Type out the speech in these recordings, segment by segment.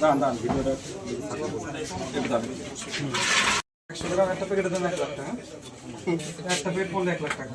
দাঁড়ান দাঁড়ান, ভিডিওটা। একশো গ্রাম একটা প্যাকেটের দাম এক লাখ টাকা একটা প্যাকেট পড়লে এক লাখ টাকা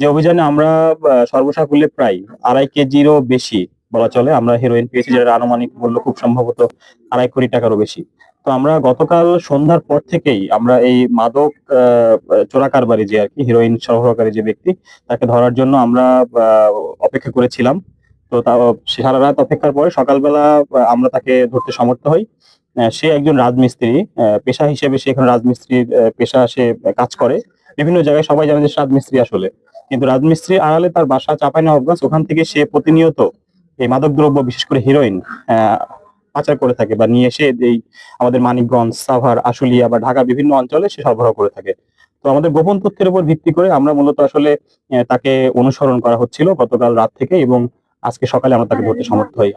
যে অভিযানে আমরা সর্বসাকুল্যে প্রায় আড়াই কেজিরও বেশি বলা চলে। আমরা হেরোইন পেয়েছি যেটা আনুমানিক মূল্য খুব সম্ভবত আড়াই কোটি টাকারও বেশি। তো আমরা গতকাল সন্ধ্যার পর থেকেই আমরা এই মাদক আহ, চোরা যে আর কি হিরোইন সরবরাহকারী যে ব্যক্তি তাকে ধরার জন্য আমরা অপেক্ষা করেছিলাম। তো তা সারা রাত অপেক্ষার পরে সকালবেলা আমরা তাকে ধরতে সমর্থ হই। সে একজন রাজমিস্ত্রি পেশা হিসেবে সে এখানে রাজমিস্ত্রির পেশা সে কাজ করে। বিভিন্ন জায়গায় সবাই জানে যে রাজমিস্ত্রি আসলে। কিন্তু রাজমিস্ত্রি আড়ালে তার বাসা চাপাই চাঁপাইনবাবগঞ্জ ওখান থেকে সে প্রতিনিয়ত এই মাদক দ্রব্য বিশেষ করে হিরোইন পাচার করে থাকে বা নিয়ে এসে এই আমাদের মানিকগঞ্জ, সাভার, আশুলিয়া বা ঢাকা বিভিন্ন অঞ্চলে সে সরবরাহ করে থাকে। তো আমাদের গোপন তথ্যের উপর ভিত্তি করে আমরা মূলত আসলে তাকে অনুসরণ করা হচ্ছিল গতকাল রাত থেকে এবং আজকে সকালে আমরা তাকে ধরতে সমর্থ হই।